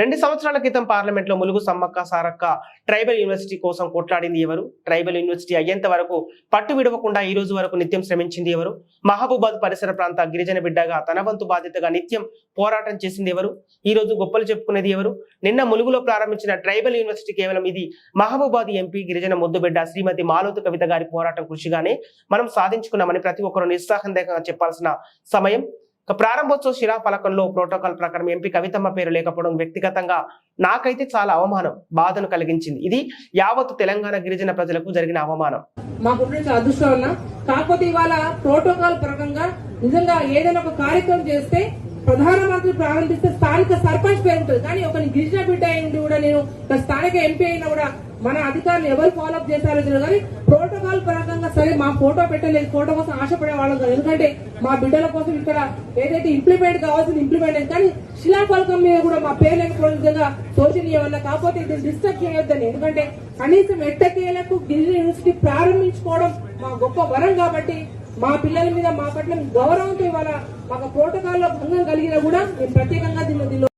రెండు సంవత్సరాల క్రితం పార్లమెంట్లో ములుగు సమ్మక్క సారక్క ట్రైబల్ యూనివర్సిటీ కోసం కొట్లాడింది ఎవరు? ట్రైబల్ యూనివర్సిటీ అయ్యేంత వరకు పట్టు విడవకుండా ఈ రోజు వరకు నిత్యం శ్రమించింది ఎవరు? మహబూబాద్ పరిసర ప్రాంత గిరిజన బిడ్డగా తన వంతు బాధ్యతగా నిత్యం పోరాటం చేసింది ఎవరు? ఈ రోజు గొప్పలు చెప్పుకునేది ఎవరు? నిన్న ములుగులో ప్రారంభించిన ట్రైబల్ యూనివర్సిటీ కేవలం ఇది మహబూబాద్ ఎంపీ గిరిజన ముద్దుబిడ్డ శ్రీమతి మాలోతు కవిత గారి పోరాటం కృషిగానే మనం సాధించుకున్నామని ప్రతి ఒక్కరూ నిస్సందేహంగా చెప్పాల్సిన సమయం. ప్రారంభోత్సవ శిలా ఫలకంలో ప్రోటోకాల్ ప్రకారం ఎంపీ కవితమ్మ పేరు లేకపోవడం వ్యక్తిగతంగా నాకైతే చాలా అవమానం బాధను కలిగించింది. ఇది యావత్తు తెలంగాణ గిరిజన ప్రజలకు జరిగిన అవమానం. మాకున్న అదృష్టం అన్న కాకపోతే ఇవాళ ప్రోటోకాల్ ప్రకారంగా నిజంగా ఏదైనా ఒక కార్యక్రమం చేస్తే ప్రధానమంత్రి ప్రారంభిస్తే స్థానిక సర్పంచ్ పేరు ఉంటుంది. కానీ ఒక గిరిజన బిడ్డ అయింది కూడా నేను స్థానిక ఎంపీ అయినా కూడా మన అధికారులు ఎవరు ఫాలో అప్ చేశారో తెలియదు కానీ ప్రోటోకాల్ ప్రకారంగా సరే మా ఫోటో పెట్టలేదు. ఫోటో కోసం ఆశపడే వాళ్ళం కాదు. ఎందుకంటే మా బిడ్డల కోసం ఇక్కడ ఏదైతే ఇంప్లిమెంట్ కావాల్సింది ఇంప్లిమెంట్ అయింది కానీ శిలాఫలకం మీద కూడా మా పేరు లేకపోవడం విధంగా శోచనీయం వల్ల కాకపోతే ఇది డిస్టర్బ్ చేయొద్దని. ఎందుకంటే కనీసం ఎట్టకేలకు గిరిజన యూనివర్సిటీ ప్రారంభించుకోవడం మా గొప్ప వరం కాబట్టి మా పిల్లల మీద మా పట్ల గౌరవంతో ఇవాళ మాకు ప్రోటోకాల్లో భంగం కలిగినా కూడా మేము ప్రత్యేకంగా దీన్ని దీనిలో